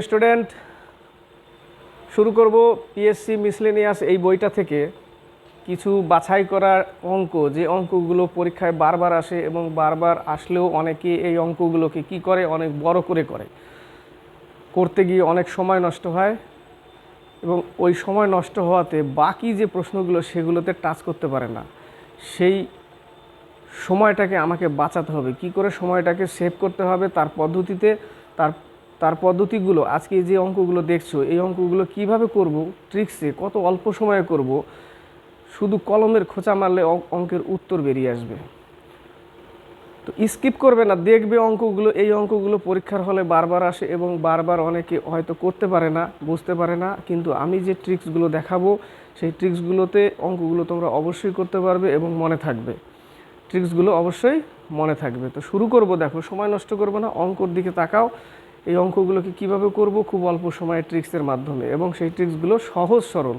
Student শুরু করব PSC miscellaneous এই বইটা থেকে। কিছু বাছাই করার অঙ্ক, যে অঙ্কগুলো পরীক্ষায় বারবার আসে এবং বারবার আসলেও অনেকে এই অঙ্কগুলোকে কি করে? অনেক বড় করে করে। করতে গিয়ে অনেক সময় নষ্ট হয় এবং ওই সময় নষ্ট হওয়াতে বাকি যে প্রশ্নগুলো সেগুলোতে টাচ করতে পারে না। সেই সময়টাকে আমাকে বাঁচাতে হবে। কি করে সময়টাকে সেভ করতে হবে? তার পদ্ধতিতে, তার তার পদ্ধতিগুলো, আজকে যে অঙ্কগুলো দেখছ, এই অঙ্কগুলো কীভাবে করব ট্রিক্সে কত অল্প সময়ে করব, শুধু কলমের খোঁচা মারলে অঙ্ক- অঙ্কের উত্তর বেরিয়ে আসবে। তো স্কিপ করবে না, দেখবে অঙ্কগুলো, এই অঙ্কগুলো পরীক্ষার হলে বারবার আসে এবং বারবার অনেকে হয়তো করতে পারে না, বুঝতে পারে না, কিন্তু আমি যে ট্রিক্সগুলো দেখাবো, সেই ট্রিক্সগুলোতে অঙ্কগুলো তোমরা অবশ্যই করতে পারবে এবং মনে থাকবে। ট্রিক্সগুলো অবশ্যই মনে থাকবে। তো শুরু করব, দেখো, সময় নষ্ট করব না, অঙ্কর দিকে তাকাও। এই অঙ্কগুলোকে কীভাবে করব খুব অল্প সময়ে ট্রিক্সের মাধ্যমে এবং সেই ট্রিক্সগুলো সহজ সরল,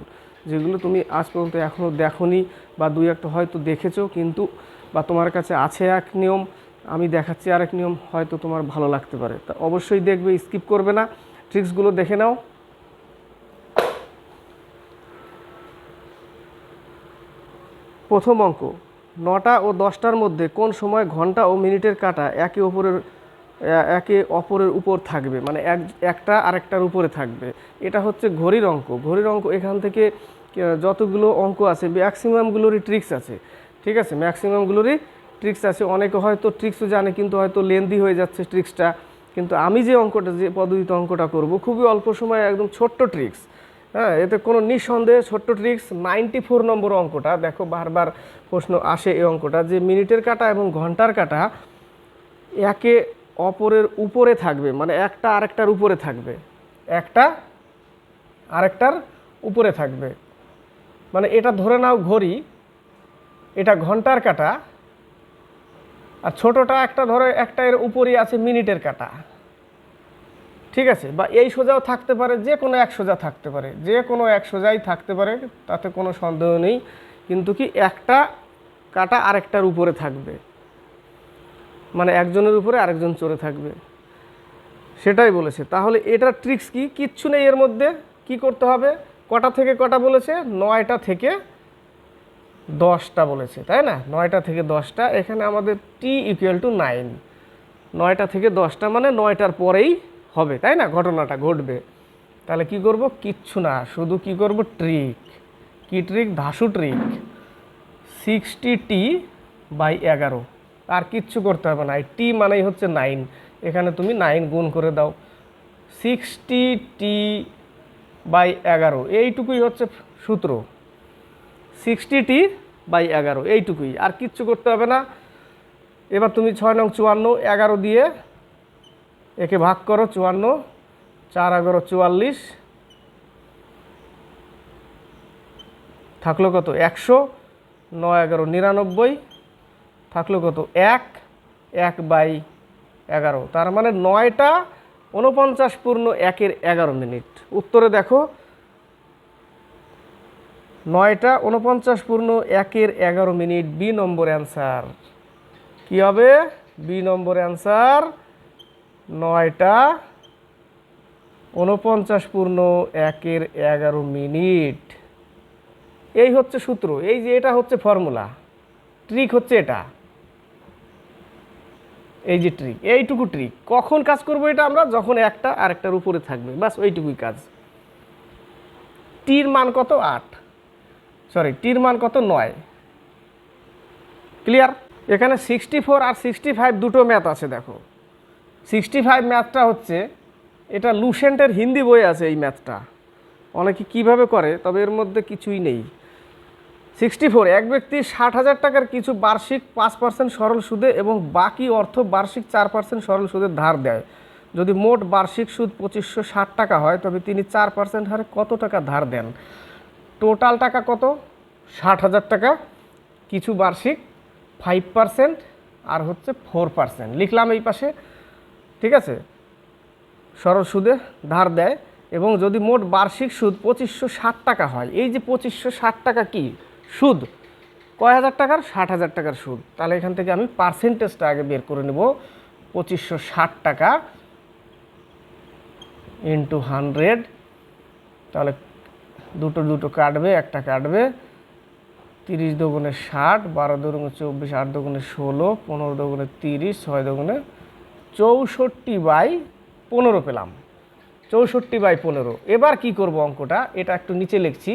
যেগুলো তুমি আজ পর্যন্ত এখনও দেখোনি বা দুই একটা হয়তো দেখেছ কিন্তু বা তোমার কাছে আছে এক নিয়ম, আমি দেখাচ্ছি আরেক নিয়ম, হয়তো তোমার ভালো লাগতে পারে। তা অবশ্যই দেখবে স্কিপ করবে না। ট্রিক্সগুলো দেখে নাও। প্রথম অঙ্ক, নটা ও দশটার মধ্যে কোন সময় ঘণ্টা ও মিনিটের কাটা একে অপরের একে অপরের উপর থাকবে মানে এক, একটা আরেকটার উপরে থাকবে। এটা হচ্ছে ঘড়ির অঙ্ক। ঘড়ির অঙ্ক এখান থেকে যতগুলো অঙ্ক আছে, ম্যাক্সিমামগুলোরই ট্রিক্স আছে, ঠিক আছে? ম্যাক্সিমামগুলোরই ট্রিক্স আছে। অনেকে হয়তো ট্রিক্সও জানে, কিন্তু হয়তো লেন্দি হয়ে যাচ্ছে ট্রিক্সটা। কিন্তু আমি যে অঙ্কটা, যে পদ্ধতিতে অঙ্কটা করব, খুবই অল্প সময়ে একদম ছোট্ট ট্রিক্স। হ্যাঁ এতে কোনো নিঃসন্দেহে ছোট্ট ট্রিক্স, নাইনটি ফোর নম্বর অঙ্কটা, দেখো বারবার প্রশ্ন আসে এই অঙ্কটা, যে মিনিটের কাটা এবং ঘণ্টার কাটা, একে অপরের উপরে থাকবে মানে একটা আরেকটার উপরে থাকবে। একটা আরেকটার উপরে থাকবে। মানে এটা ধরে নাও ঘড়ি, এটা ঘণ্টার কাটা, আর ছোটটা একটা ধরো একটা এর উপরেই আছে মিনিটের কাটা। ঠিক আছে? বা এই সোজাও থাকতে পারে, যে কোনো এক সোজা থাকতে পারে। যে কোনো এক সোজাই থাকতে পারে, তাতে কোনো সন্দেহ নেই। কিন্তু কি একটা কাটা আরেকটার উপরে থাকবে। মানে একজনের উপরে আরেকজন চড়ে থাকবে। সেটাই বলেছে। তাহলে এটার ট্রিক্স কি? কিচ্ছু নেই এর মধ্যে। কি করতে হবে? কটা থেকে কটা বলেছে? নয়টা থেকে দশটা বলেছে, তাই না? নয়টা থেকে দশটা। এখানে আমাদের টি ইকুয়াল টু নাইন নয়টা থেকে দশটা মানে নয়টার পরেই হবে, তাই না? ঘটনাটা ঘটবে। তাহলে কি করব? কিচ্ছু না। শুধু কি করব? ট্রিক কি ট্রিক ধাসু ট্রিক সিক্সটি টি বাই এগারো। আর কিচ্ছু করতে হবে না। টি মানেই হচ্ছে নাইন এখানে তুমি নাইন গুণ করে দাও। সিক্সটি টি বাই এগারো, এইটুকুই হচ্ছে সূত্র। সিক্সটি টি বাই এগারো, এইটুকুই। আর কিচ্ছু করতে হবে না। এবার তুমি ছয় নং চুয়ান্ন, এগারো দিয়ে একে ভাগ করো, চুয়ান্ন, চার এগারো চুয়াল্লিশ। থাকল কত? একশো, নয় এগারো নিরানব্বই থাকল কত? এক এক বাই এগারো। তার মানে নয়টা উনপঞ্চাশ পূর্ণ একের এগারো মিনিট। উত্তরে দেখো, নয়টা উনপঞ্চাশ পূর্ণ একের এগারো মিনিট, বি নম্বর অ্যান্সার। কি হবে? বি নম্বর অ্যান্সার, নয়টা উনপঞ্চাশ পূর্ণ একের এগারো মিনিট। এই হচ্ছে সূত্র, এই যে এটা হচ্ছে ফর্মুলা। ট্রিক হচ্ছে এটা। এই যে ট্রিক এইটুকু ট্রিক কখন কাজ করব এটা আমরা? যখন একটা আরেকটার উপরে থাকবে। বাস ওইটুকুই কাজ। টির মান কত? আট। সরি টির মান কত? নয়। ক্লিয়ার এখানে সিক্সটি ফোর আর সিক্সটি ফাইভ দুটো ম্যাথ আছে, দেখো। সিক্সটি ফাইভ ম্যাথটা হচ্ছে, এটা লুসেন্টের হিন্দি বই আছে এই ম্যাথটা অনেকে কীভাবে করে, তবে এর মধ্যে কিছুই নেই। সিক্সটি ফোর, এক ব্যক্তি ষাট হাজার টাকার কিছু বার্ষিক পাঁচ পার্সেন্ট সরল সুদে এবং বাকি অর্থ বার্ষিক চার পার্সেন্ট সরল সুদে ধার দেয়। যদি মোট বার্ষিক সুদ পঁচিশশো ষাট টাকা হয়, তবে তিনি চার পার্সেন্ট হারে কত টাকা ধার দেন? টোটাল টাকা কত? ষাট হাজার টাকা। কিছু বার্ষিক ফাইভ পার্সেন্ট আর হচ্ছে ফোর পার্সেন্ট লিখলাম এই পাশে, ঠিক আছে? সরল সুদে ধার দেয় এবং যদি মোট বার্ষিক সুদ পঁচিশশো ষাট টাকা হয়, এই যে পঁচিশশো ষাট টাকা কি? সুদ। কয় হাজার টাকার? ষাট হাজার টাকার সুদ। তাহলে এখান থেকে আমি পার্সেন্টেজটা আগে বের করে নেব। পঁচিশশো ষাট টাকা ইন্টু হান্ড্রেড তাহলে দুটো দুটো কাটবে, একটা কাটবে। তিরিশ দোগুণে ষাট, বারো দোগুণে চব্বিশ, আট দোগুণে ষোলো, পনেরো দোগুণে তিরিশ, ছয় দোগুণে চৌষট্টি বাই পনেরো পেলাম। চৌষট্টি বাই পনেরো। এবার কি করব অঙ্কটা? এটা একটু নিচে লিখছি।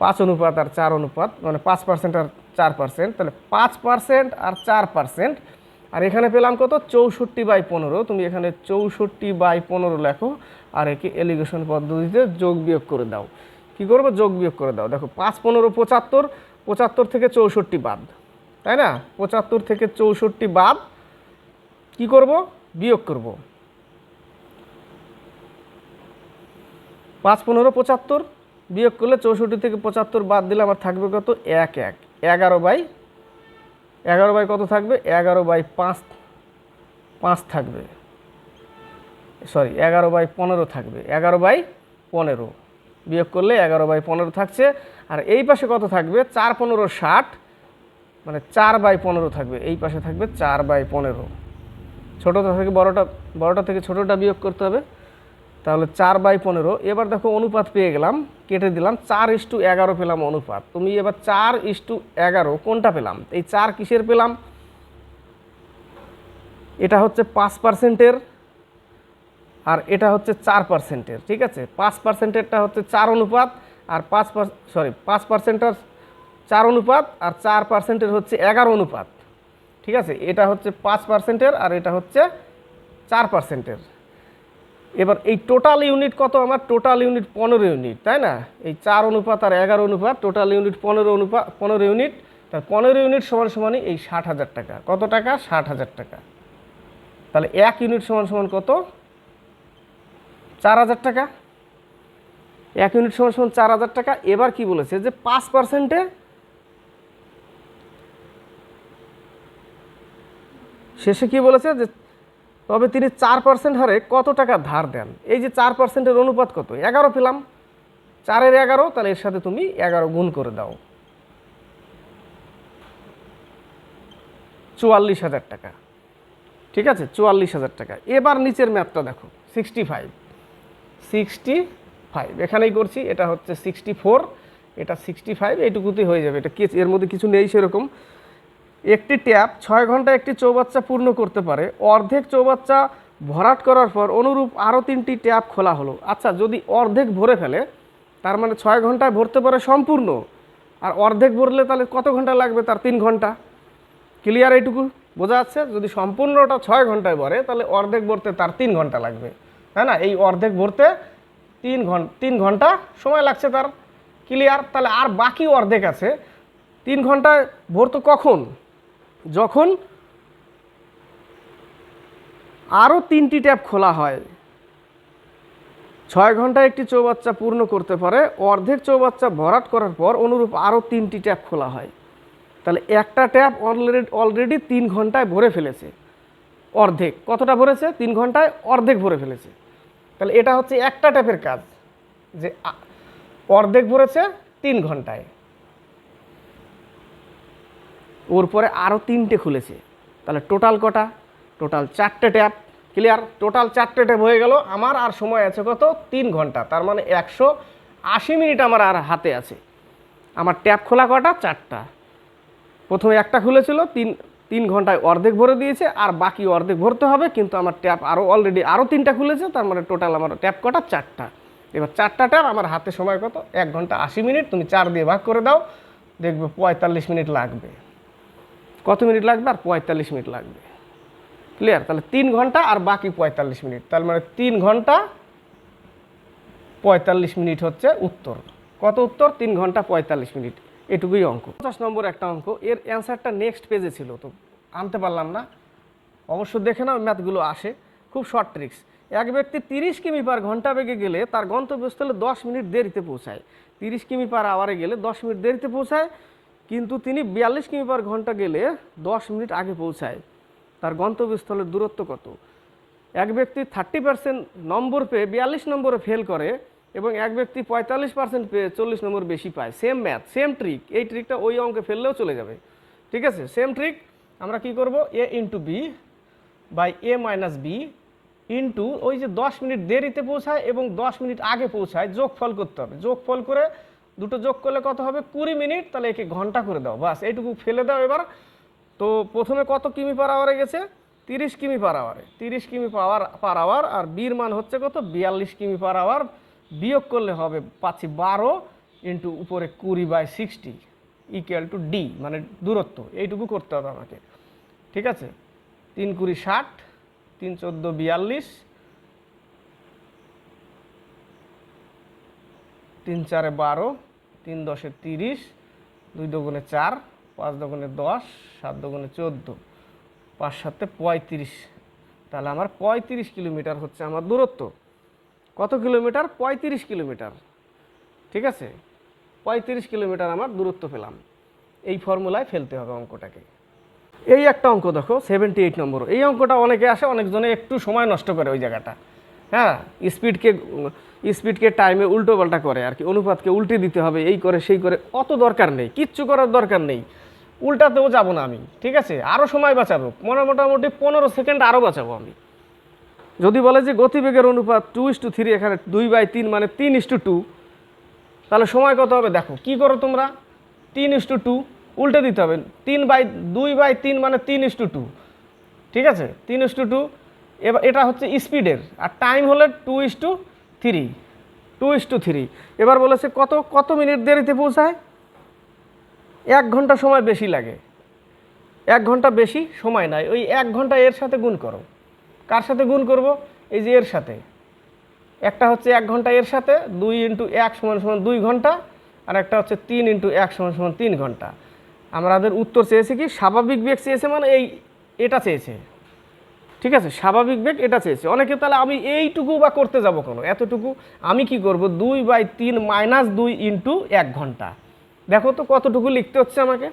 পাঁচ অনুপাত আর চার অনুপাত মানে পাঁচ পার্সেন্ট আর চার পার্সেন্ট তাহলে পাঁচ পার্সেন্ট আর চার পার্সেন্ট আর এখানে পেলাম কত? চৌষট্টি বাই পনেরো। তুমি এখানে চৌষট্টি বাই পনেরো লেখো আর একে এলিগেশন পদ্ধতিতে যোগ বিয়োগ করে দাও। কি করব? যোগ বিয়োগ করে দাও। দেখো, পাঁচ পনেরো পঁচাত্তর পঁচাত্তর থেকে চৌষট্টি বাদ, তাই না? পঁচাত্তর থেকে চৌষট্টি বাদ, কি করব? বিয়োগ করব। পাঁচ পনেরো পঁচাত্তর বিয়োগ করলে চৌষট্টি থেকে পঁচাত্তর বাদ দিলে আমার থাকবে কত? এক এক। এগারো বাই এগারো বাই কত থাকবে? এগারো বাই পাঁচ পাঁচ থাকবে। সরি, এগারো বাই পনেরো থাকবে। এগারো বাই পনেরো। বিয়োগ করলে এগারো বাই পনেরো থাকছে। আর এই পাশে কত থাকবে? চার, পনেরো, ষাট। মানে চার বাই পনেরো থাকবে। এই পাশে থাকবে চার বাই পনেরো। ছোটোটা থেকে বড়টা বড়টা থেকে ছোটোটা বিয়োগ করতে হবে। তাহলে চার বাই পনেরো। এবার দেখো অনুপাত পেয়ে গেলাম, কেটে দিলাম, চার ইস্টু এগারো পেলাম অনুপাত। তুমি এবার চার ইস্টু এগারো, কোনটা পেলাম? এই চার কিসের পেলাম? এটা হচ্ছে পাঁচ পার্সেন্টের আর এটা হচ্ছে চার পার্সেন্টের, ঠিক আছে? পাঁচ পার্সেন্টেরটা হচ্ছে চার অনুপাত আর পাঁচ সরি পাঁচ পার্সেন্টের চার অনুপাত আর চার পার্সেন্টের হচ্ছে এগারো অনুপাত, ঠিক আছে? এটা হচ্ছে পাঁচ পার্সেন্টের আর এটা হচ্ছে চার পার্সেন্টের। এবার এই টোটাল ইউনিট কত? আমার টোটাল ইউনিট পনেরো ইউনিট তাই না? এই চার অনুপাত আর এগারো অনুপাত টোটাল ইউনিট পনেরো অনুপাত, পনেরো ইউনিট তার পনেরো ইউনিট সমান সমানই এই ষাট হাজার টাকা। কত টাকা? ষাট হাজার টাকা। তাহলে এক ইউনিট সমান সমান কত? চার হাজার টাকা। এক ইউনিট সমান সমান চার হাজার টাকা। এবার কি বলেছে যে পাঁচ পার্সেন্টে শেষে কি বলেছে যে তবে তিনি চার পার্সেন্ট হারে কত টাকা ধার দেন? এই যে চার পার্সেন্টের অনুপাত কত? এগারো পেলাম। চারের এগারো, তাহলে এর সাথে তুমি এগারো গুণ করে দাও। চুয়াল্লিশ হাজার টাকা। ঠিক আছে? চুয়াল্লিশ হাজার টাকা। এবার নিচের ম্যাপটা দেখো। সিক্সটি ফাইভ সিক্সটি ফাইভ এখানেই করছি। এটা হচ্ছে সিক্সটি ফোর এটা সিক্সটি ফাইভ এইটুকুতেই হয়ে যাবে। এটা এর মধ্যে কিছু নেই সেরকম। একটি ট্যাপ ছয় ঘণ্টা একটি চৌবাচ্চা পূর্ণ করতে পারে। অর্ধেক চৌবাচ্চা ভরাট করার পর অনুরূপ আরও তিনটি ট্যাপ খোলা হলো। আচ্ছা যদি অর্ধেক ভরে ফেলে, তার মানে ছয় ঘন্টায় ভরতে পারে সম্পূর্ণ। আর অর্ধেক ভরলে তাহলে কত ঘণ্টা লাগবে তার তিন ঘণ্টা? ক্লিয়ার এইটুকু? বোঝা যাচ্ছে? যদি সম্পূর্ণটা ছয় ঘন্টায় ভরে, তাহলে অর্ধেক ভরতে তার তিন ঘণ্টা লাগবে। তাই না? এই অর্ধেক ভরতে তিন ঘণ্টা তিন ঘণ্টা সময় লাগছে তার। ক্লিয়ার তাহলে আর বাকি অর্ধেক আছে। তিন ঘন্টায় ভরতো কখন? যখন আরও তিনটি ট্যাপ খোলা হয়, ছয় ঘন্টায় একটি চৌবাচ্চা পূর্ণ করতে পারে, অর্ধেক চৌবাচ্চা ভরাট করার পর অনুরূপ আরও তিনটি ট্যাপ খোলা হয়। তাহলে একটা ট্যাপ অলরেডি অলরেডি তিন ঘন্টায় ভরে ফেলেছে। অর্ধেক। কতটা ভরেছে? তিন ঘন্টায় অর্ধেক ভরে ফেলেছে। তাহলে এটা হচ্ছে একটা ট্যাপের কাজ, যে অর্ধেক ভরেছে তিন ঘন্টায়। ওর পরে আরও তিনটে খুলেছে। তাহলে টোটাল কটা? টোটাল চারটে ট্যাপ ক্লিয়ার? টোটাল চারটে ট্যাপ হয়ে গেল। আমার আর সময় আছে কত? তিন ঘণ্টা। তার মানে একশো আশি মিনিট আমার আর হাতে আছে। আমার ট্যাপ খোলা কটা? চারটা। প্রথমে একটা খুলেছিল, তিন তিন ঘন্টায় অর্ধেক ভরে দিয়েছে, আর বাকি অর্ধেক ভরতে হবে, কিন্তু আমার ট্যাপ আরও অলরেডি আরও তিনটা খুলেছে, তার মানে টোটাল আমার ট্যাপ কটা? চারটা। এবার চারটা ট্যাপ আমার হাতে সময় কত? এক ঘণ্টা আশি মিনিট। তুমি চার দিয়ে ভাগ করে দাও, দেখবে পঁয়তাল্লিশ মিনিট লাগবে। কত মিনিট লাগবে আর পঁয়তাল্লিশ মিনিট লাগবে। ক্লিয়ার তাহলে তিন ঘণ্টা আর বাকি পঁয়তাল্লিশ মিনিট। তার মানে তিন ঘণ্টা, পঁয়তাল্লিশ মিনিট হচ্ছে উত্তর। কত উত্তর? তিন ঘণ্টা, পঁয়তাল্লিশ মিনিট। এটুকুই অঙ্ক। পঞ্চাশ নম্বর একটা অঙ্ক। এর অ্যান্সারটা নেক্সট পেজে ছিল, তো আনতে পারলাম না। অবশ্য দেখে নাও ম্যাথগুলো আসে। খুব শর্ট ট্রিক্স এক ব্যক্তি তিরিশ কিমি পার ঘণ্টা বেগে গেলে তার গন্তব্যস্থলে দশ মিনিট দেরিতে পৌঁছায়। তিরিশ কিমি পার আওয়ারে গেলে দশ মিনিট দেরিতে পৌঁছায়। কিন্তু তিনি বিয়াল্লিশ কিমি পার ঘণ্টা গেলে দশ মিনিট আগে পৌঁছায়। তার গন্তব্যস্থলের দূরত্ব কত? এক ব্যক্তি থার্টি পার্সেন্ট নম্বর পেয়ে বিয়াল্লিশ নম্বরে ফেল করে এবং এক ব্যক্তি পঁয়তাল্লিশ পার্সেন্ট পেয়ে চল্লিশ নম্বর বেশি পায়। সেম ম্যাথ, সেম ট্রিক এই ট্রিকটা ওই অঙ্কে ফেললেও চলে যাবে। ঠিক আছে? সেম ট্রিক আমরা কি করব? A into B by A minus B into ওই যে দশ মিনিট দেরিতে পৌঁছায় এবং দশ মিনিট আগে পৌঁছায়, যোগফল করতে হবে। যোগফল করে দুটো যোগ করলে কত হবে? কুড়ি মিনিট। তাহলে একে ঘণ্টা করে দাও। বাস, এইটুকু ফেলে দাও এবার। তো প্রথমে কত কিমি পার আওয়ারে গেছে? তিরিশ কিমি পার আওয়ারে তিরিশ কিমি পাওয়ার পার আওয়ার আর বির মান হচ্ছে কত? বিয়াল্লিশ কিমি পার আওয়ার বিয়োগ করলে হবে, পাচ্ছি বারো ইন্টু উপরে কুড়ি by sixty equal to D মানে দূরত্ব। এইটুকু করতে হবে আমাকে। ঠিক আছে? তিন কুড়ি ষাট, তিন চোদ্দ বিয়াল্লিশ তিন চারে বারো, তিন দশে তিরিশ, দুই দোগুণে চার, পাঁচ দোগুণে দশ, সাত দোগুণে চোদ্দ, পাঁচ সাতে পঁয়ত্রিশ। তাহলে আমার পঁয়ত্রিশ কিলোমিটার হচ্ছে আমার দূরত্ব। কত কিলোমিটার? পঁয়ত্রিশ কিলোমিটার। ঠিক আছে? পঁয়ত্রিশ কিলোমিটার আমার দূরত্ব পেলাম। এই ফর্মুলায় ফেলতে হবে অঙ্কটাকে। এই একটা অঙ্ক দেখো সেভেন্টি এইট নম্বর। এই অঙ্কটা অনেকে আসে, অনেকজনে একটু সময় নষ্ট করে ওই জায়গাটা। হ্যাঁ স্পিডকে স্পিডকে টাইমে উল্টো পাল্টা করে আর কি, অনুপাতকে উল্টে দিতে হবে, এই করে, সেই করে, অত দরকার নেই, কিচ্ছু করার দরকার নেই। উল্টাতেও যাব না আমি, ঠিক আছে? আরও সময় বাঁচাবো, মনে মোটামুটি পনেরো সেকেন্ড আরও বাঁচাবো আমি। যদি বলে যে গতিবেগের অনুপাত টু ইস টু থ্রি এখানে দুই বাই তিন মানে তিন ইস টু টু তাহলে সময় কত হবে? দেখো, কি করো তোমরা? তিন ইস টু টু উল্টে দিতে হবে। তিন বাই দুই বাই তিন মানে তিন ইস টু টু ঠিক আছে? তিন ইস টু টু এবার এটা হচ্ছে স্পিডের, আর টাইম হলে two is to three two is to three এবার বলেছে কত কত মিনিট দেরিতে পৌঁছায়? এক ঘণ্টা সময় বেশি লাগে। এক ঘণ্টা বেশি সময় নাই। ওই এক ঘণ্টা এর সাথে গুণ করো। কার সাথে গুণ করব? এই যে এর সাথে। একটা হচ্ছে এক ঘণ্টা এর সাথে, দুই ইন্টু এক সমান সমান দুই ঘণ্টা, আর একটা হচ্ছে তিন ইন্টু এক সমান সমান তিন ঘণ্টা। আমাদের উত্তর চেয়েছে কি? স্বাভাবিক বেগ চেয়েছে মানে এই, এটা চেয়েছে। ঠিক আছে, স্বাভাবিক বেগ এটা চেয়েছে। অনেকে তাহলে আমি এইটুকু বা করতে যাব কেন? এতটুকু আমি কি করব? দুই বাই তিন মাইনাস দুই ইন্টু এক ঘণ্টা। দেখো তো কতটুকু লিখতে হচ্ছে আমাকে?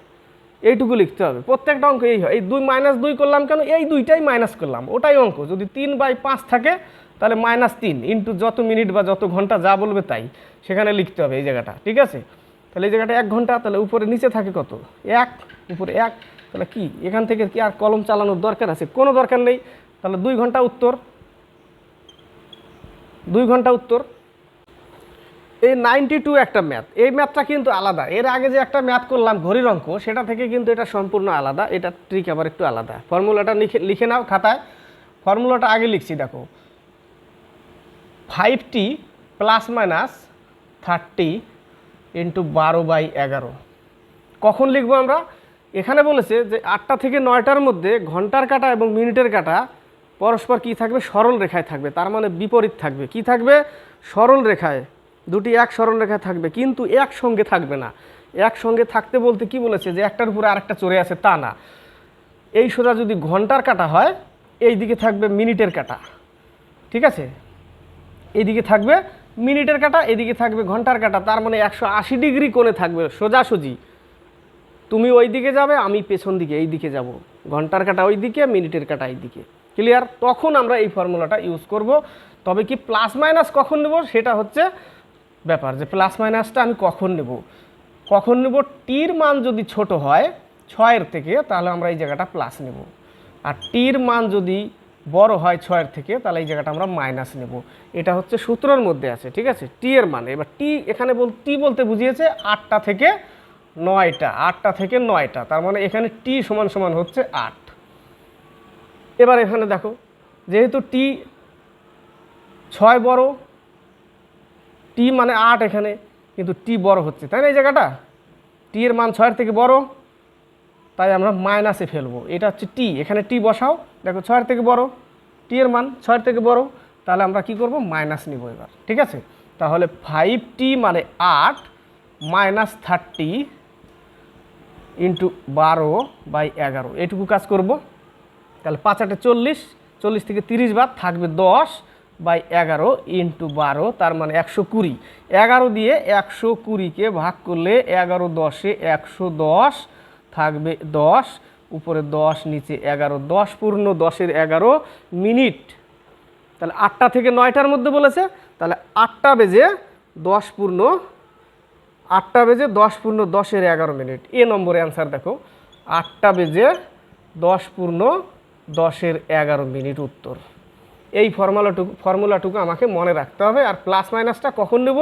এইটুকু লিখতে হবে। প্রত্যেকটা অঙ্ক এই হয়। এই দুই মাইনাস দুই করলাম কেন? এই দুইটাই মাইনাস করলাম। ওটাই অঙ্ক। যদি তিন বাই পাঁচ থাকে, তাহলে মাইনাস তিন। ইন্টু যত মিনিট বা যত ঘণ্টা যা বলবে তাই। সেখানে লিখতে হবে এই জায়গাটা। ঠিক আছে? তাহলে এই জায়গাটা এক ঘণ্টা, তাহলে উপরে নিচে থাকে কত? এক, উপরে এক, তাহলে কি? এখান থেকে কি আর কলম চালানোর দরকার আছে? কোনো দরকার নেই। তাহলে দুই ঘণ্টা উত্তর। দুই ঘণ্টা উত্তর। এই নাইনটি টু একটা ম্যাথ। এই ম্যাথটা কিন্তু আলাদা। এর আগে যে একটা ম্যাথ করলাম ঘড়ির অঙ্ক, সেটা থেকে কিন্তু এটা সম্পূর্ণ আলাদা। এটা ট্রিক আবার একটু আলাদা। ফর্মুলাটা লিখে লিখে নাও খাতায়। ফর্মুলাটা আগে লিখছি, দেখো। Five T plus minus thirty into বারো বাই এগারো। কখন লিখব আমরা? এখানে বলেছে যে আটটা থেকে নয়টার মধ্যে ঘণ্টার কাটা এবং মিনিটের কাটা পরস্পর কি থাকবে? সরল রেখায় থাকবে। তার মানে বিপরীত থাকবে। কি থাকবে? সরল রেখায়। দুটি এক সরল রেখায় থাকবে। কিন্তু একসঙ্গে থাকবে না। একসঙ্গে থাকতে বলতে কি বলেছে? যে একটার উপরে আরেকটা চড়ে আছে, তা না। এই সোজা যদি ঘণ্টার কাটা হয় এই দিকে থাকবে মিনিটের কাটা। ঠিক আছে? এইদিকে থাকবে মিনিটের কাটা, এদিকে থাকবে ঘণ্টার কাটা, তার মানে একশো আশি ডিগ্রি কোণে থাকবে সোজাসুজি। তুমি ওই দিকে যাবে, আমি পেছন দিকে এই দিকে যাব। ঘণ্টার কাটা ওই দিকে মিনিটের কাটা এই দিকে ক্লিয়ার তখন আমরা এই ফর্মুলাটা ইউজ করব। তবে কি প্লাস মাইনাস কখন নেব? সেটা হচ্ছে ব্যাপার যে প্লাস মাইনাসটা আমি কখন নেব? কখন নেব? টির মান যদি ছোট হয়, ছয়ের থেকে, তাহলে আমরা এই জায়গাটা প্লাস নেব। আর টির মান যদি বড় হয় ছয়ের থেকে, তাহলে এই জায়গাটা আমরা মাইনাস নেব। এটা হচ্ছে সূত্রের মধ্যে আছে, ঠিক আছে? টি এর মানে। এবার টি এখানে বল টি বলতে বুঝিয়েছে আটটা থেকে নয়টা, আটটা থেকে নয়টা। তার মানে এখানে টি সমান সমান হচ্ছে আট। এবার এখানে দেখো, যেহেতু টি ছয় বড় টি মানে আট এখানে, কিন্তু টি বড় হচ্ছে, তাই না এই জায়গাটা? টি এর মান ছয়ের থেকে বড় তাই আমরা মাইনাসে ফেলব। এটা হচ্ছে টি এখানে টি বসাও। দেখো ছয়ের থেকে বড় টি এর মান ছয়ের থেকে বড়। তাহলে আমরা কি করব? মাইনাস নিব এবার, ঠিক আছে? তাহলে ফাইভ টি মানে আট মাইনাস থার্টি ইন্টু বারো বাই এগারো। এটুকু কাজ করব। তাহলে পাঁচ আটে চল্লিশ চল্লিশ থেকে তিরিশ বার থাকবে দশ বাই এগারো ইন্টু বারো, তার মানে একশো কুড়ি। এগারো দিয়ে একশো কুড়িকে ভাগ করলে এগারো দশে একশো দশ থাকবে দশ, উপরে দশ, নিচে এগারো, দশ পূর্ণ দশের এগারো মিনিট। তাহলে আটটা থেকে নয়টার মধ্যে বলেছে, তাহলে আটটা বেজে দশ পূর্ণ, আটটা বেজে দশ পূর্ণ দশের এগারো মিনিট। এ নম্বরে অ্যান্সার দেখো, আটটা বেজে দশ পূর্ণ দশের এগারো মিনিট উত্তর। এই ফর্মুলাটুকু ফর্মুলাটুকু আমাকে মনে রাখতে হবে, আর প্লাস মাইনাসটা কখন নেব?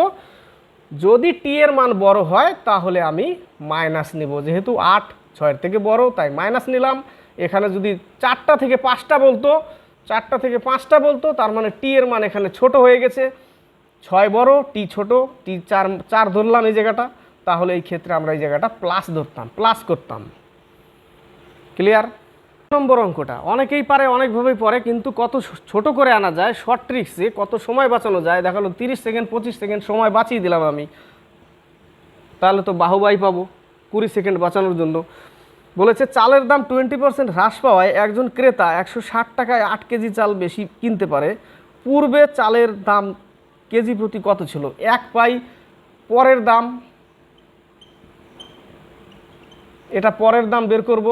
যদি টি এর মান বড় হয়, তাহলে আমি মাইনাস নেব। যেহেতু আট ছয়ের থেকে বড়, তাই মাইনাস নিলাম। এখানে যদি চারটা থেকে পাঁচটা বলতো, চারটা থেকে পাঁচটা বলতো, তার মানে টি এর মান এখানে ছোট হয়ে গেছে। ছয় বড় টি ছোট টি চার চার ধরলাম এই জায়গাটা। তাহলে এই ক্ষেত্রে আমরা এই জায়গাটা প্লাস ধরতাম প্লাস করতাম। ক্লিয়ার নম্বর অঙ্কটা। অনেকেই পারে, অনেকভাবেই পড়ে, কিন্তু কত ছোট করে আনা যায় শর্ট ট্রিক্সে কত সময় বাঁচানো যায় দেখাল তিরিশ সেকেন্ড, পঁচিশ সেকেন্ড সময় বাঁচিয়ে দিলাম আমি। তাহলে তো বাহুবাই পাবো। কুড়ি সেকেন্ড বাঁচানোর জন্য। বলেছে, চালের দাম টোয়েন্টি পার্সেন্ট হ্রাস পাওয়ায় একজন ক্রেতা একশো ষাট টাকায় আট কেজি চাল বেশি কিনতে পারে। পূর্বে চালের দাম কেজি প্রতি কত ছিল? এক পাই, পরের দাম, এটা পরের দাম বের করব,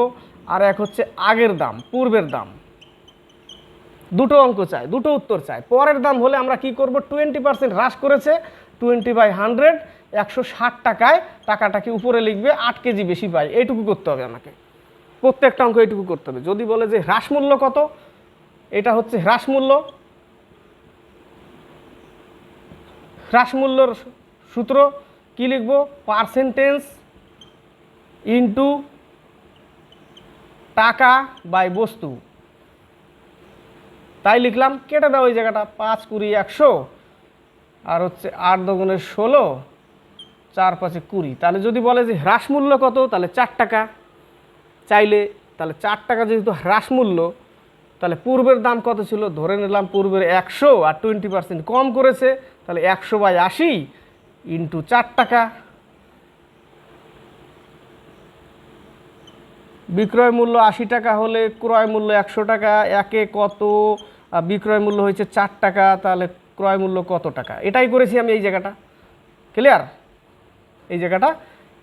আর এক হচ্ছে আগের দাম, পূর্বের দাম। দুটো অঙ্ক চাই, দুটো উত্তর চাই। পরের দাম হলে আমরা কি করব? টোয়েন্টি পার্সেন্ট হ্রাস করেছে, টোয়েন্টি বাই হান্ড্রেড একশো ষাট টাকায় টাকাটাকে উপরে লিখবে? আট কেজি বেশি পাই। এইটুকু করতে হবে আমাকে। প্রত্যেকটা অঙ্ক এইটুকু করতে হবে। যদি বলে যে হ্রাস মূল্য কত? এটা হচ্ছে হ্রাস মূল্য। হ্রাস মূল্যর সূত্র কি লিখব? পার্সেন্টেজ ইন্টু টাকা বাই বস্তু। তাই লিখলাম, কেটে দাও ওই জায়গাটা। পাঁচ কুড়ি একশো। আর হচ্ছে আট দগুণের ষোলো। চার পাঁচে কুড়ি। তাহলে যদি বলে যে হ্রাস মূল্য কত, তাহলে চার টাকা। চাইলে তাহলে চার টাকা যেহেতু হ্রাস মূল্য, তাহলে পূর্বের দাম কত ছিল? ধরে নিলাম পূর্বের একশো আর টোয়েন্টি পার্সেন্ট কম করেছে, তাহলে একশো বাই আশি ইন্টু চার টাকা। বিক্রয় মূল্য আশি টাকা হলে ক্রয় মূল্য একশো টাকা, একে কত? বিক্রয় মূল্য হয়েছে চার টাকা, তাহলে ক্রয় মূল্য কত টাকা? এটাই করেছি আমি এই জায়গাটা। ক্লিয়ার এই জায়গাটা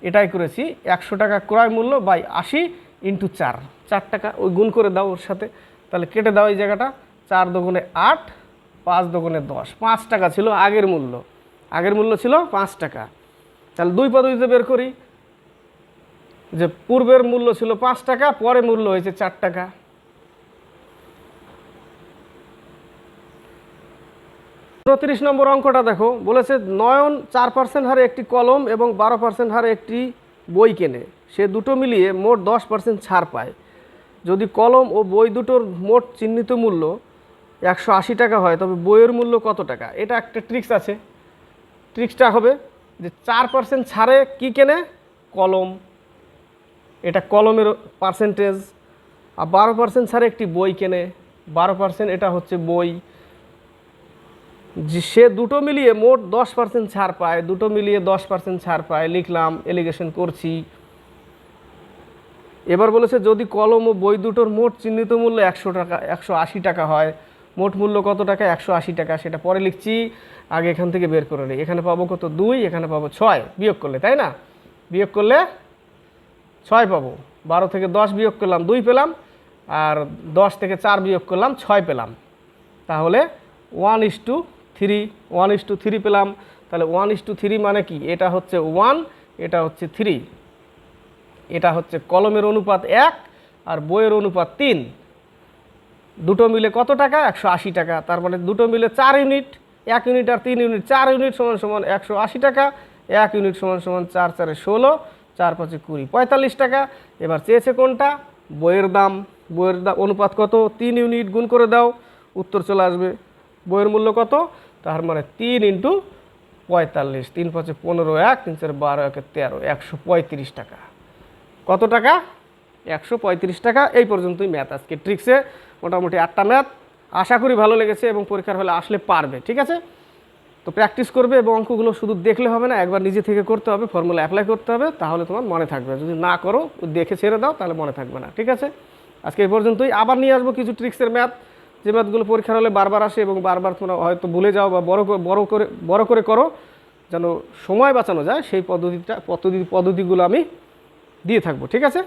এটাই করেছি। একশো টাকা ক্রয় মূল্য বাই আশি ইন্টু চার। চার টাকা ওই গুণ করে দাও ওর সাথে। তাহলে কেটে দাও এই জায়গাটা। চার দোগুণে আট, পাঁচ দোগুণে দশ। পাঁচ টাকা ছিল আগের মূল্য। আগের মূল্য ছিল পাঁচ টাকা। তাহলে দুই পদ্ধতিতে বের করি, যে পূর্বের মূল্য ছিল পাঁচ টাকা পরে মূল্য হয়েছে চার টাকা। উনত্রিশ নম্বর অঙ্কটা দেখো, বলেছে নয়ন চার পার্সেন্ট হারে একটি কলম এবং বারো পার্সেন্ট হারে একটি বই কেনে। সে দুটো মিলিয়ে মোট দশ পার্সেন্ট ছাড় পায়। যদি কলম ও বই দুটোর মোট চিহ্নিত মূল্য একশো আশি টাকা হয়, তবে বইয়ের মূল্য কত টাকা? এটা একটা ট্রিক্স আছে। ট্রিক্সটা হবে যে চার পার্সেন্ট ছাড়ে কি কেনে? কলম। এটা কলমের পার্সেন্টেজ আর বারো পার্সেন্ট ছাড়ে একটি বই কেনে। বারো পার্সেন্ট এটা হচ্ছে বই। সে দুটো মিলিয়ে মোট দশ পার্সেন্ট ছাড় পায়, দুটো মিলিয়ে দশ পার্সেন্ট ছাড় পায়, লিখলাম এলিগেশন করছি। এবার বলেছে, যদি কলম ও বই দুটোর মোট চিহ্নিত মূল্য একশো টাকা, একশো আশি টাকা হয়, মোট মূল্য কত টাকা? একশো আশি টাকা, সেটা পরে লিখছি, আগে এখান থেকে বের করে নিই। এখানে পাবো কত? দুই, এখানে পাবো ছয়, বিয়োগ করলে, তাই না? বিয়োগ করলে ছয় পাবো। বারো থেকে দশ বিয়োগ করলাম, দুই পেলাম, আর দশ থেকে চার বিয়োগ করলাম, ছয় পেলাম। তাহলে one is to three one is to three পেলাম। তাহলে ওয়ান ইস টু থ্রি মানে কি? এটা হচ্ছে ওয়ান এটা হচ্ছে থ্রি এটা হচ্ছে কলমের অনুপাত এক আর বইয়ের অনুপাত তিন। দুটো মিলে কত টাকা? একশো আশি টাকা। তার মানে দুটো মিলে চার ইউনিট। এক ইউনিট আর তিন ইউনিট, চার ইউনিট সমান সমান একশো আশি টাকা। এক ইউনিট সমান সমান চার, চারে ষোলো, চার পাঁচে কুড়ি। পঁয়তাল্লিশ টাকা। এবার চেয়েছে কোনটা? বইয়ের দাম। বইয়ের দাম অনুপাত কত? তিন ইউনিট গুণ করে দাও। উত্তর চলে আসবে। বইয়ের মূল্য কত? তার মানে তিন ইন্টু পঁয়তাল্লিশ, তিন পাঁচে পনেরো এক, তিন চার বারো একে তেরো, একশো পঁয়ত্রিশ টাকা। কত টাকা? একশো পঁয়ত্রিশ টাকা। এই পর্যন্তই ম্যাথ আজকে ট্রিক্সে মোটামুটি আটটা ম্যাথ আশা করি ভালো লেগেছে এবং পরীক্ষার হলে আসলে পারবে, ঠিক আছে? তো প্র্যাকটিস করবে এবং অঙ্কগুলো শুধু দেখলে হবে না, একবার নিজে থেকে করতে হবে ফর্মুলা অ্যাপ্লাই করতে হবে, তাহলে তোমার মনে থাকবে। যদি না করো, দেখে ছেড়ে দাও, তাহলে মনে থাকবে না, ঠিক আছে? আজকে এই পর্যন্তই। আবার নিয়ে আসব কিছু ট্রিক্সের ম্যাথ যে ম্যাথগুলো পরীক্ষার হলে বারবার আসে এবং বারবার তোমরা হয়তো ভুলে যাও বা বড় বড় করে বড় করে করো, যেন সময় বাঁচানো যায়, সেই পদ্ধতিটা পদ্ধতি পদ্ধতিগুলো আমি দিয়ে থাকব, ঠিক আছে?